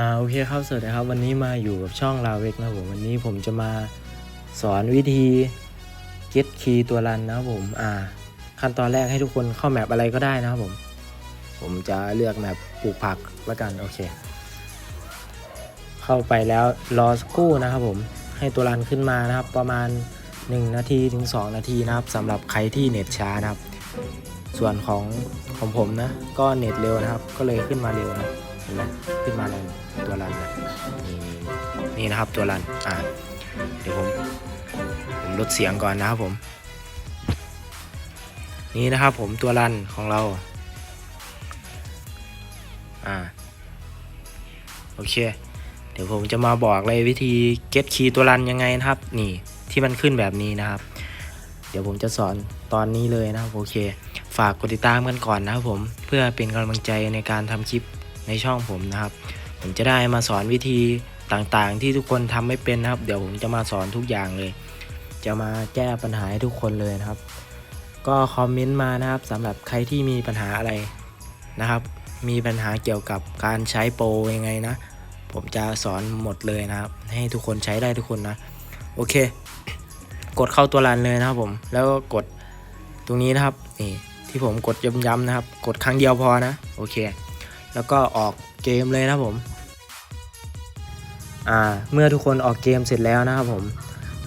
อ่าโอเคครับสวัสดีครับ วันนี้มาอยู่กับช่องลาเวกนะผมวันนี้ผมจะมาสอนวิธี get key ตัวรันนะครับผมอ่า ขั้นตอนแรกให้ทุกคนเข้าแมปอะไรก็ได้นะครับผม ผมจะเลือกแมปปลูกผักล้วกันโอเค เข้าไปแล้วรอสักครู่นะครับผมให้ตัวรันขึ้นมานะครับ ประมาณ 1 นาทีถึง 2 นาทีนะครับสำหรับใครที่เน็ตช้านะครับ ส่วนของของผมนะ ก็เน็ตเร็วนะครับ ก็เลยขึ้นมาเร็วนะเห็นไหมขึ้นมาเลย ตัวรันนะนี่นี่นี่นะครับตัวรันอ่าเดี๋ยวผมผมลดเสียงก่อนนะครับผม นี่นะครับผมตัวรันของเราอ่าโอเค เดี๋ยวผมจะมาบอกเลยวิธี get key ตัวรันยังไงนะครับ นี่ที่มันขึ้นแบบนี้นะครับ เดี๋ยวผมจะสอนตอนนี้เลยนะครับโอเค ฝากกดติดตามกันก่อนนะครับผมเพื่อเป็นกำลังใจในการทำคลิปในช่องผมนะครับ ผมจะได้มาสอนวิธีต่างๆ ที่ทุกคนทำไม่เป็นนะครับ เดี๋ยวผมจะมาสอนทุกอย่างเลย จะมาแก้ปัญหาให้ทุกคนเลยนะครับ ก็คอมเมนต์มานะครับสำหรับใครที่มีปัญหาอะไรนะครับ มีปัญหาเกี่ยวกับการใช้โปรยังไงนะ ผมจะสอนหมดเลยนะครับ ให้ทุกคนใช้ได้ทุกคนนะ โอเค กดเข้าตัวรันเลยนะครับผม แล้วก็กดตรงนี้นะครับนี่ที่ผมกดย้ำๆนะครับ กดครั้งเดียวพอนะ โอเค แล้วก็ออก เกมเลยนะผม อ่า เมื่อทุกคนออกเกมเสร็จแล้วนะครับผม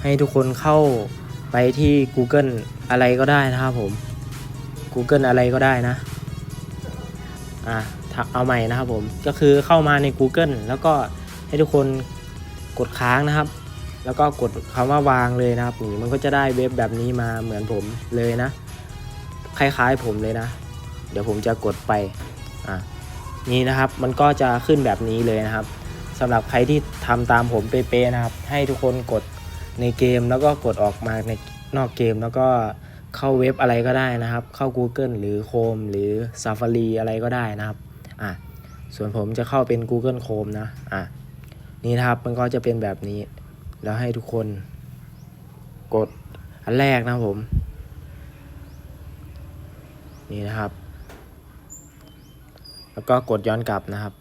ให้ทุกคนเข้าไปที่ Google อะไรก็ได้นะครับผม Google อะไรก็ได้นะ อ่าถ้าเอาใหม่นะครับผม ก็คือเข้ามาใน Google แล้วก็ให้ทุกคนกดค้างนะครับ แล้วก็กดคำว่าวางเลยนะครับนี่มันก็จะได้เว็บแบบนี้มาเหมือนผมเลยนะ คล้ายๆผมเลยนะ เดี๋ยวผมจะกดไป อะ นี่นะครับ มันก็จะขึ้นแบบนี้เลยนะครับสำหรับใครที่ทำตามผมเป๊ะๆนะครับ ให้ทุกคนกดในเกมแล้วก็กดออกมาในนอกเกมแล้วก็เข้าเว็บอะไรก็ได้นะครับ เข้า Google หรือ Chrome หรือ Safari อะไรก็ได้นะครับอะส่วนผมจะเข้าเป็น Google Chrome นะอะนี่นะครับมันก็จะเป็นแบบนี้ แล้วให้ทุกคนกดอันแรกนะผม นี่นะครับ แล้วก็กดย้อนกลับนะครับ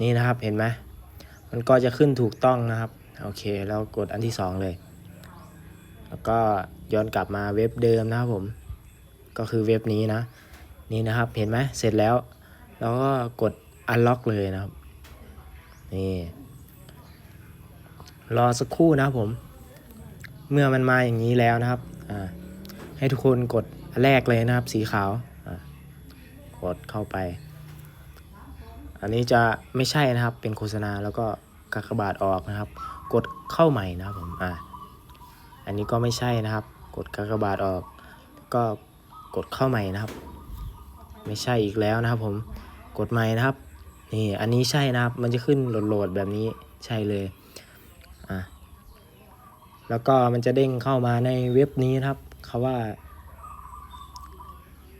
นี่นะครับเห็นไหมมันก็จะขึ้นถูกต้องนะครับ โอเคแล้วกดอันที่สองเลย แล้วก็ย้อนกลับมาเว็บเดิมนะครับผม ก็คือเว็บนี้นะ นี่นะครับเห็นไหมเสร็จแล้ว แล้วก็กด unlock เลยนะครับ นี่ รอสักครู่นะครับผม เมื่อมันมาอย่างนี้แล้วนะครับให้ทุกคนกดอันแรกเลยนะครับ สีขาวกดเข้าไป อันนี้จะไม่ใช่นะครับเป็นโฆษณาแล้วก็กากบาทออกนะครับ กดเข้าใหม่นะครับผมอ่าอันนี้ก็ไม่ใช่นะครับ กดกากบาทออก ก็กดเข้าใหม่นะครับ ไม่ใช่อีกแล้วนะครับ ผมกดใหม่นะครับนี่อันนี้ใช่นะครับ มันจะขึ้นโหลดๆแบบนี้ใช่เลย แล้วก็มันจะเด้งเข้ามาในเว็บนี้นะครับคาว่า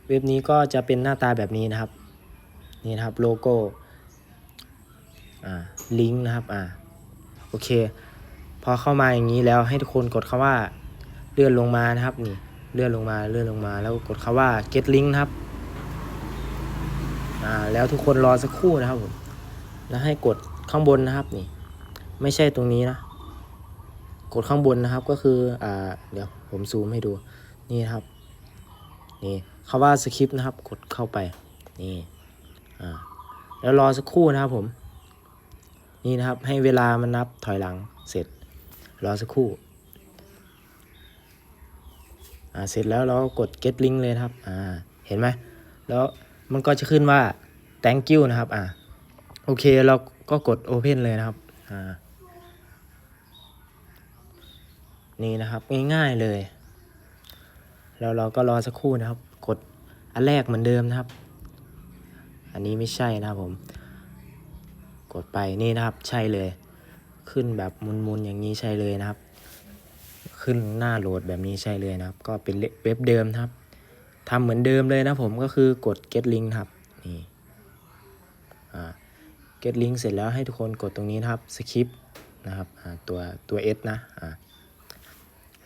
เว็บนี้ก็จะเป็นหน้าตาแบบนี้นะครับ นี่นะครับโลโก้อ่าลิงก์นะครับอ่าโอเค พอเข้ามาอย่างนี้แล้วให้ทุกคนกดคาว่าเลื่อนลงมานะครับนี่เลื่อนลงมาเลื่อนลงมา แล้วกดคาว่า get link นะครับอ่าแล้วทุกคนรอสักครู่นะครับผมแล้วให้กดข้างบนนะครับนี่ ไม่ใช่ตรงนี้นะ กดข้างบนนะครับก็คืออ่าเดี๋ยวผมซูมให้ดูนี่ครับนี่คาว่าสคริปต์นะครับกดเข้าไปนี่อ่าแล้วรอสักครู่นะครับผมนี่นะครับให้เวลามันนับถอยหลังเสร็จ รอสักครู่อ่าเสร็จแล้วเรากด get link เลยครับอ่าเห็นไหมแล้วมันก็จะขึ้นว่า thank you นะครับอ่าโอเคเราก็กด open เลยนะครับอ่า นี่นะครับ ง่ายๆเลย แล้วเราก็รอสักครู่นะครับ กดอันแรกเหมือนเดิมนะครับ อันนี้ไม่ใช่นะครับผม กดไปนี่นะครับ ใช่เลย ขึ้นแบบมุนๆอย่างนี้ใช่เลยนะครับ ขึ้นหน้าโหลดแบบนี้ใช่เลยนะครับ ก็เป็นเว็บเดิมนะครับทำเหมือนเดิมเลยนะผมก็คือกด get link นะครับนี่อ่า get link เสร็จแล้วให้ทุกคนกดตรงนี้นะครับ skip นะครับตัวตัว S นะอ่า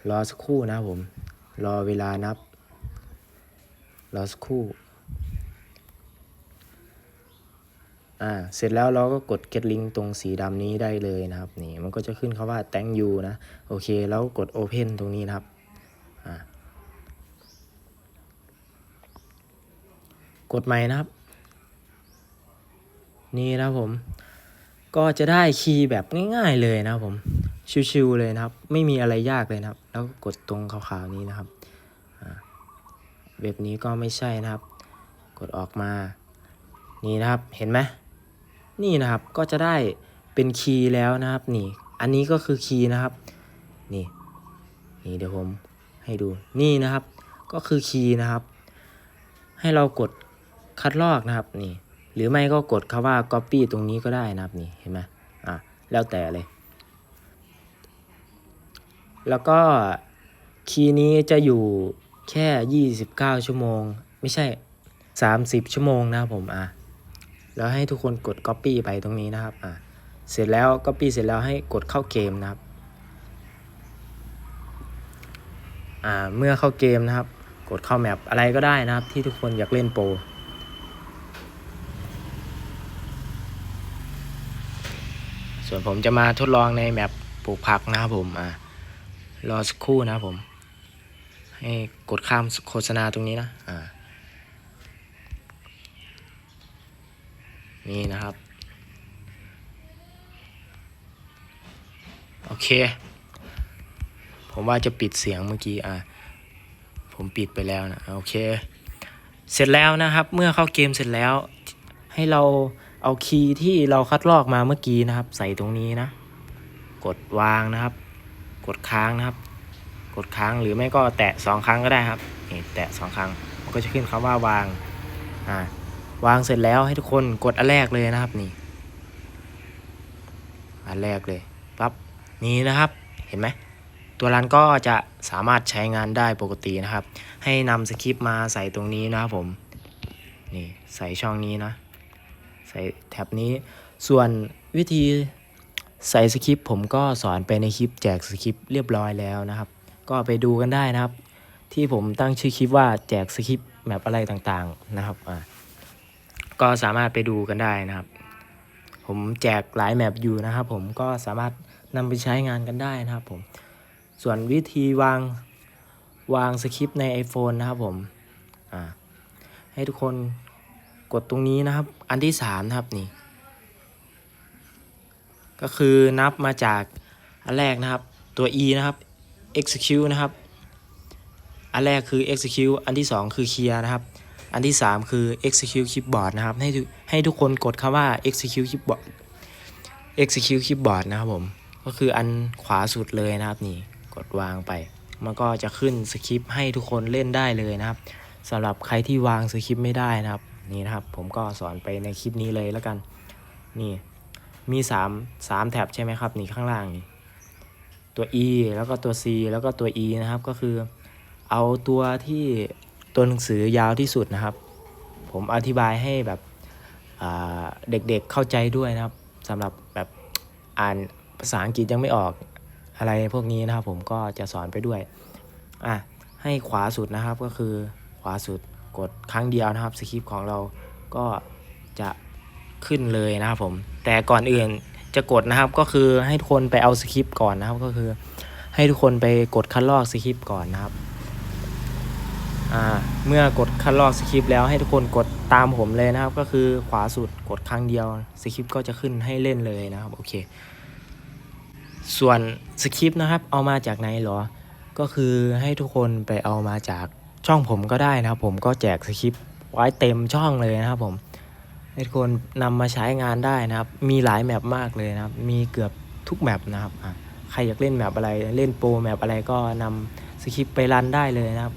รอสักครู่นะผม รอเวลานับ รอสักครู่ อ่า เสร็จแล้วเราก็กด get link ตรงสีดำนี้ได้เลยนะครับ นี่ มันก็จะขึ้นคาว่า thank you นะ โอเค แล้วกด open ตรงนี้นะครับ อ่ากดใหม่นะครับ นี่นะผม ก็จะได้คีย์แบบง่ายๆเลยนะผม ชิวๆเลยนะครับ ไม่มีอะไรยากเลยนะครับ แล้วกดตรงขาวๆนี้นะครับเว็บนี้ก็ไม่ใช่นะครับ กดออกมา นี่นะครับเห็นไหมนี่นะครับก็จะได้เป็นคีย์แล้วนะครับ นี่ อันนี้ก็คือคีย์นะครับ นี่นี่เดี๋ยวผมให้ดูนี่นะครับ ก็คือคีย์นะครับ ให้เรากดคัดลอกนะครับนี่ หรือไม่ก็กดคำว่า copy ตรงนี้ก็ได้นะครับนี่เห็นไหมอะแล้วแต่เลย แล้วก็คีย์นี้จะอยู่แค่ 29 ชั่วโมง ไม่ใช่ 30 ชั่วโมงนะครับผมอะแล้วให้ทุกคนกด copy ไปตรงนี้นะครับอะเสร็จแล้ว copy เสร็จแล้วให้กดเข้าเกมนะครับอ่าเมื่อเข้าเกมนะครับ กดเข้าแมปอะไรก็ได้นะครับ ที่ทุกคนอยากเล่นโปรส่วนผมจะมาทดลองในแมปปลูกผักนะครับผมอ่า รอสักครู่นะครับผม ให้กดข้ามโฆษณาตรงนี้นะ อ่า นี่นะครับ โอเค ผมว่าจะปิดเสียงเมื่อกี้ อ่า ผมปิดไปแล้วนะ โอเค เสร็จแล้วนะครับ เมื่อเข้าเกมเสร็จแล้ว ให้เราเอาคีย์ที่เราคัดลอกมาเมื่อกี้นะครับ ใส่ตรงนี้นะ กดวางนะครับ กดค้างนะครับ กดค้างหรือไม่ก็แตะสองครั้งก็ได้ครับนี่แตะสองครั้งมันก็จะขึ้นคำว่าวางอ่าวางเสร็จแล้วให้ทุกคนกดอันแรกเลยนะครับนี่อันแรกเลยปั๊บนี่นะครับเห็นไหมตัวรันก็จะสามารถใช้งานได้ปกตินะครับ ให้นำสคริปต์มาใส่ตรงนี้นะครับผมนี่ใส่ช่องนี้นะ ใส่แท็บนี้ส่วนวิธี ใส่สคริปต์ผมก็สอนไปในคลิปแจกสคริปต์เรียบร้อยแล้วนะครับ ก็ไปดูกันได้นะครับ ที่ผมตั้งชื่อคลิปว่าแจกสคริปต์แมปอะไรต่างๆนะครับอ่าก็สามารถไปดูกันได้นะครับ ผมแจกหลายแมปอยู่นะครับ ผมก็สามารถนำไปใช้งานกันได้นะครับผมส่วนวิธีวางวางสคริปต์ใน iPhone นะครับผมอ่าให้ทุกคนกดตรงนี้นะครับ อันที่สามนะครับนี่ ก็คือนับมาจากอันแรกนะครับตัว e นะครับ execute นะครับ อันแรกคือ execute อันที่สองคือ clear นะครับ อันที่สามคือ execute keyboard นะครับ ให้ให้ทุกคนกดคำว่า execute keyboard execute keyboard นะครับผม ก็คืออันขวาสุดเลยนะครับนี่กดวางไป มันก็จะขึ้นสคริปต์ให้ทุกคนเล่นได้เลยนะครับสำหรับใครที่วางสคริปต์ไม่ได้นะครับ นี่นะครับ ผมก็สอนไปในคลิปนี้เลยแล้วกัน นี่ มี3 3แท็บใช่ไหมครับนี่ข้างล่างนี่ตัว e แล้วก็ตัว c แล้วก็ตัว e นะครับก็คือ เอาตัวที่ตัวหนังสือยาวที่สุดนะครับ ผมอธิบายให้แบบเด็กๆเข้าใจด้วยนะครับสำหรับแบบอ่านภาษาอังกฤษยังไม่ออกอะไรพวกนี้นะครับผมก็จะสอนไปด้วยอะให้ขวาสุดนะครับก็คือขวาสุดกดครั้งเดียวนะครับสคริปต์ของเราก็จะ ขึ้นเลยนะครับผม แต่ก่อนอื่นจะกดนะครับก็คือให้ทุกคนไปเอาสคริปต์ก่อนนะครับก็คือ ให้ทุกคนไปกดคัดลอกสคริปต์ก่อนนะครับเมื่อกดคัดลอกสคริปต์แล้วให้ทุกคนกดตามผมเลยนะครับ ก็คือขวาสุดกดครั้งเดียวสคริปต์ก็จะขึ้นให้เล่นเลยนะครับโอเค ส่วนสคริปต์นะครับ เอามาจากไหนหรอ ก็คือให้ทุกคนไปเอามาจากช่องผมก็ได้นะครับ ผมก็แจกสคริปต์ไว้เต็มช่องเลยนะครับผม ให้ทุกคนนำมาใช้งานได้นะครับ มีหลายแมปมากเลยนะครับ มีเกือบทุกแมปนะครับอะใครอยากเล่นแมปอะไร เล่นโปรแมปอะไรก็นำสคริปไปรันได้เลยนะครับ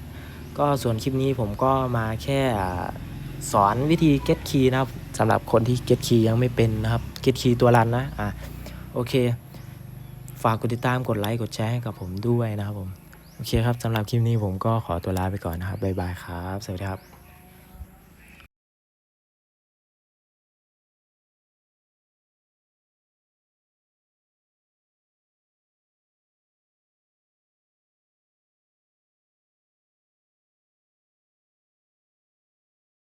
ก็ส่วนคลิปนี้ผมก็มาแค่สอนวิธี get key นะครับสำหรับคนที่ get key ยังไม่เป็นนะครับ get key ตัวรันนะอะโอเค ฝากกดติดตามกดไลค์กดแชร์ให้กับผมด้วยนะครับผมโอเคครับสำหรับคลิปนี้ผมก็ขอตัวลาไปก่อนนะครับบ๊ายบายครับ สวัสดีครับ